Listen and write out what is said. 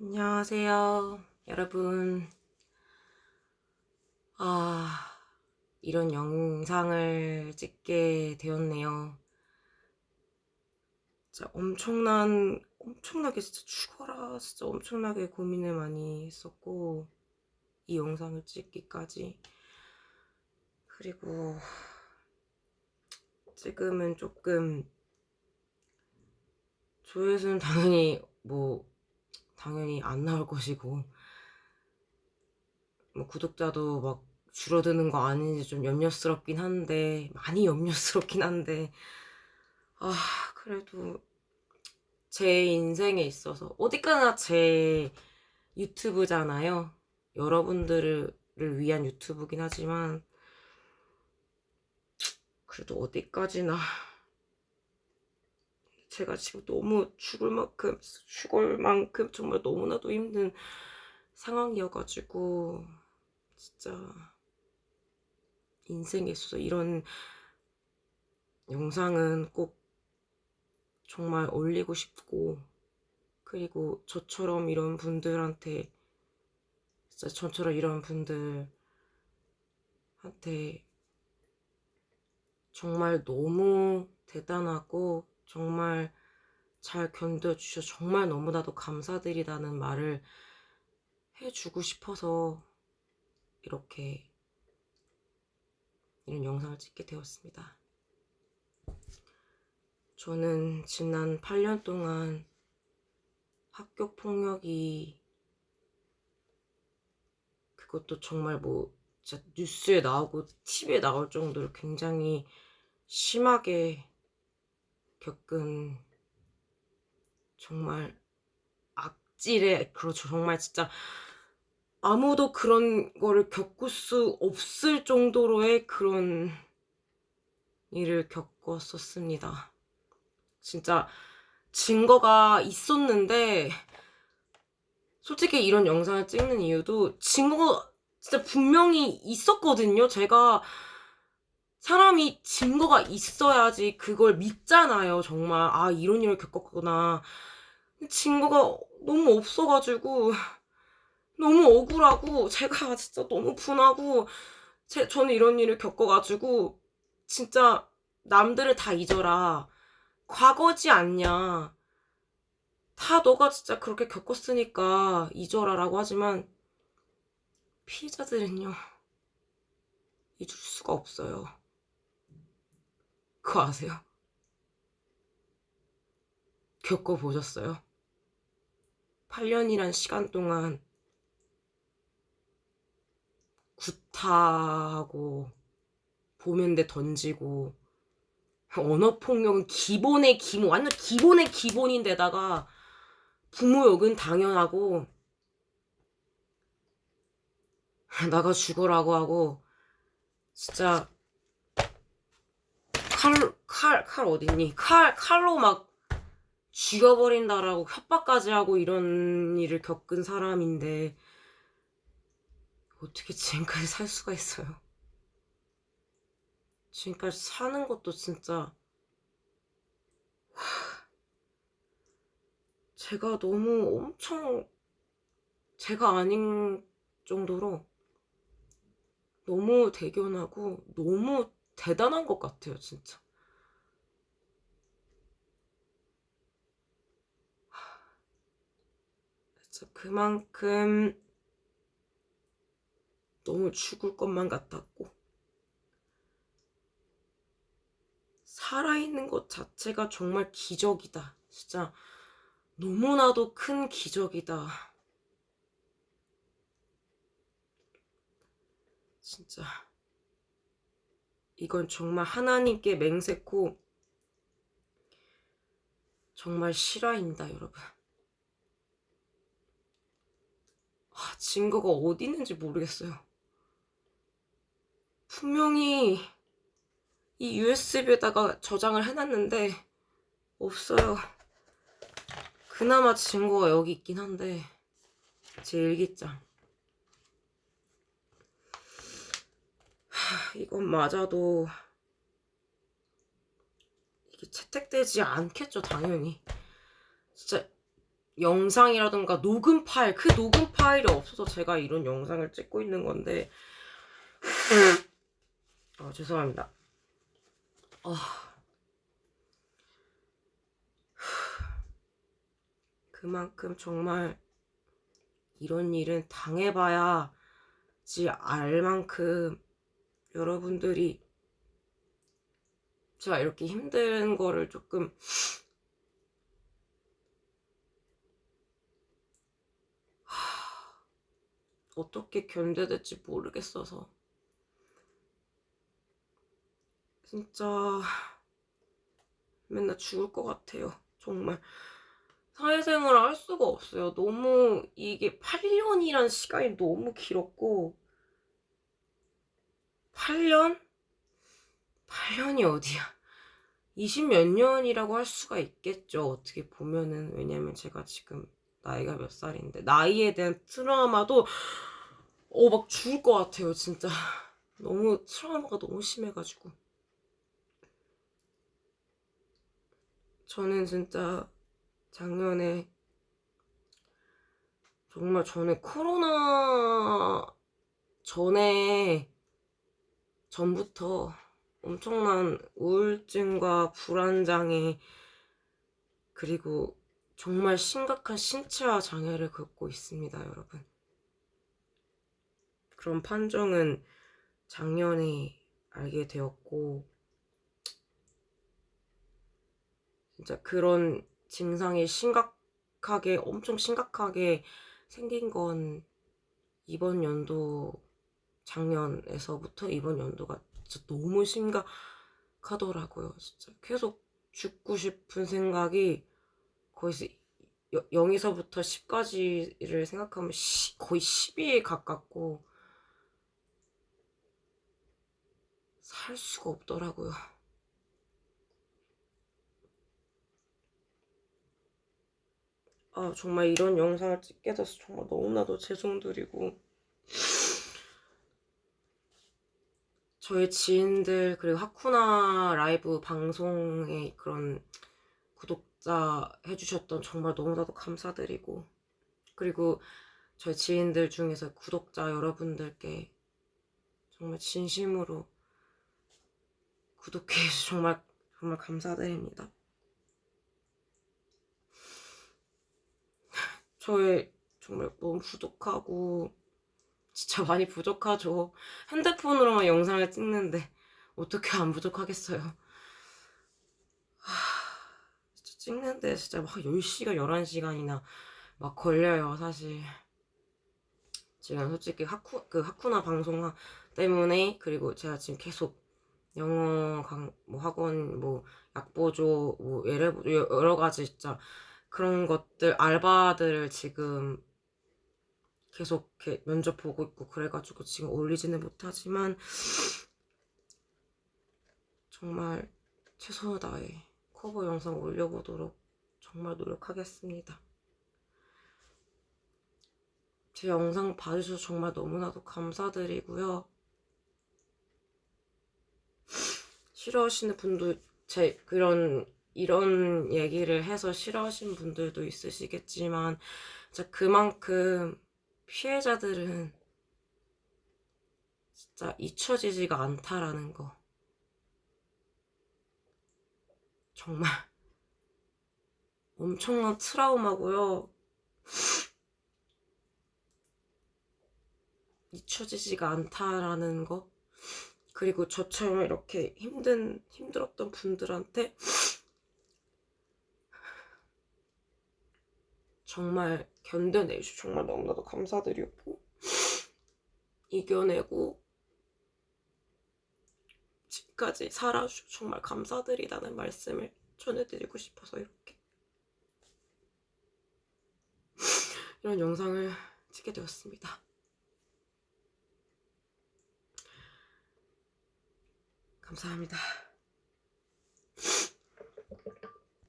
안녕하세요, 여러분. 아, 이런 영상을 찍게 되었네요. 진짜 엄청난, 엄청나게 진짜 죽어라, 진짜 엄청나게 고민을 많이 했었고, 이 영상을 찍기까지. 그리고, 지금은 조금, 조회수는 당연히 뭐, 당연히 안 나올 것이고, 뭐 구독자도 막 줄어드는 거 아닌지 좀 염려스럽긴 한데, 많이 염려스럽긴 한데, 아, 그래도 제 인생에 있어서, 어디까지나 제 유튜브잖아요. 여러분들을 위한 유튜브긴 하지만, 그래도 어디까지나 제가 지금 너무 죽을 만큼, 죽을 만큼 정말 너무나도 힘든 상황이어가지고, 진짜, 인생에 있어서 이런 영상은 꼭 정말 올리고 싶고, 그리고 저처럼 이런 분들한테, 진짜 저처럼 이런 분들한테 정말 너무 대단하고, 정말 잘 견뎌주셔 정말 너무나도 감사드리다는 말을 해주고 싶어서 이렇게 이런 영상을 찍게 되었습니다. 저는 지난 8년 동안 학교 폭력이 그것도 정말 뭐 진짜 뉴스에 나오고 TV에 나올 정도로 굉장히 심하게 겪은 정말 악질의 그렇죠 정말 진짜 아무도 그런 거를 겪을 수 없을 정도로의 그런 일을 겪었었습니다. 진짜 증거가 있었는데 솔직히 이런 영상을 찍는 이유도 증거가 진짜 분명히 있었거든요. 제가 사람이 증거가 있어야지 그걸 믿잖아요, 정말. 아, 이런 일을 겪었구나. 증거가 너무 없어가지고, 너무 억울하고, 제가 진짜 너무 분하고, 제, 저는 이런 일을 겪어가지고, 진짜 남들을 다 잊어라. 과거지 않냐. 다 너가 진짜 그렇게 겪었으니까 잊어라라고 하지만, 피해자들은요, 잊을 수가 없어요. 그거 아세요? 겪어보셨어요? 8년이란 시간 동안 구타하고 보면대 던지고 언어폭력은 기본의 기본 완전 기본의 기본인데다가 부모 욕은 당연하고 나가 죽으라고 하고 진짜 칼, 칼, 칼 어딨니? 칼, 칼로 막 죽여버린다라고 협박까지 하고 이런 일을 겪은 사람인데, 어떻게 지금까지 살 수가 있어요? 지금까지 사는 것도 진짜, 제가 너무 엄청, 제가 아닌 정도로 너무 대견하고, 너무 대단한 것 같아요, 진짜. 그만큼 너무 죽을 것만 같았고, 살아있는 것 자체가 정말 기적이다. 진짜 너무나도 큰 기적이다. 진짜. 이건 정말 하나님께 맹세코 정말 실화입니다, 여러분. 아, 증거가 어디 있는지 모르겠어요. 분명히 이 USB에다가 저장을 해놨는데 없어요. 그나마 증거가 여기 있긴 한데 제 일기장. 이건 맞아도 이게 채택되지 않겠죠, 당연히. 진짜 영상이라든가 녹음 파일, 그 녹음 파일이 없어서 제가 이런 영상을 찍고 있는 건데, 아, 죄송합니다. 아, 그만큼 정말 이런 일은 당해봐야지 알 만큼 여러분들이 제가 이렇게 힘든 거를 조금 하, 어떻게 견뎌야 될지 모르겠어서 진짜 맨날 죽을 것 같아요. 정말 사회생활을 할 수가 없어요. 너무 이게 8년이란 시간이 너무 길었고 8년? 8년이 어디야? 20 몇 년이라고 할 수가 있겠죠. 어떻게 보면은 왜냐면 제가 지금 나이가 몇 살인데 나이에 대한 트라우마도 어 막 죽을 것 같아요. 진짜 너무 트라우마가 너무 심해가지고 저는 진짜 작년에 정말 전에 코로나 전에 전부터 엄청난 우울증과 불안장애 그리고 정말 심각한 신체화 장애를 겪고 있습니다, 여러분. 그런 판정은 작년에 알게 되었고 진짜 그런 증상이 심각하게 엄청 심각하게 생긴 건 이번 연도 작년에서부터 이번 연도가 진짜 너무 심각하더라고요. 진짜 계속 죽고 싶은 생각이 거의 0에서부터 10까지를 생각하면 거의 10이 가깝고 살 수가 없더라고요. 아, 정말 이런 영상을 찍게 돼서 정말 너무나도 죄송드리고 저희 지인들 그리고 하쿠나 라이브 방송에 그런 구독자 해주셨던 정말 너무나도 감사드리고 그리고 저희 지인들 중에서 구독자 여러분들께 정말 진심으로 구독해 주셔서 정말 정말 감사드립니다. 저의 정말 너무 부족하고 진짜 많이 부족하죠. 핸드폰으로만 영상을 찍는데 어떻게 안 부족하겠어요. 하, 진짜 찍는데 진짜 막 10시간, 11시간이나 막 걸려요, 사실. 지금 솔직히 하쿠, 그 하쿠나 방송 때문에 그리고 제가 지금 계속 영어 강, 뭐 학원, 뭐 약보조, 뭐 여러 가지 진짜 그런 것들 알바들을 지금 계속 이렇게 면접 보고 있고 그래가지고 지금 올리지는 못하지만 정말 최선을 다해 커버 영상 올려보도록 정말 노력하겠습니다. 제 영상 봐주셔서 정말 너무나도 감사드리고요. 싫어하시는 분도 제 그런 이런 얘기를 해서 싫어하시는 분들도 있으시겠지만 그만큼 피해자들은 진짜 잊혀지지가 않다라는 거 정말 엄청난 트라우마고요. 잊혀지지가 않다라는 거 그리고 저처럼 이렇게 힘든 힘들었던 분들한테 정말 견뎌내주 정말 너무나도 감사드렸고 이겨내고 지금까지 살아주 정말 감사드리다는 말씀을 전해드리고 싶어서 이렇게 이런 영상을 찍게 되었습니다. 감사합니다.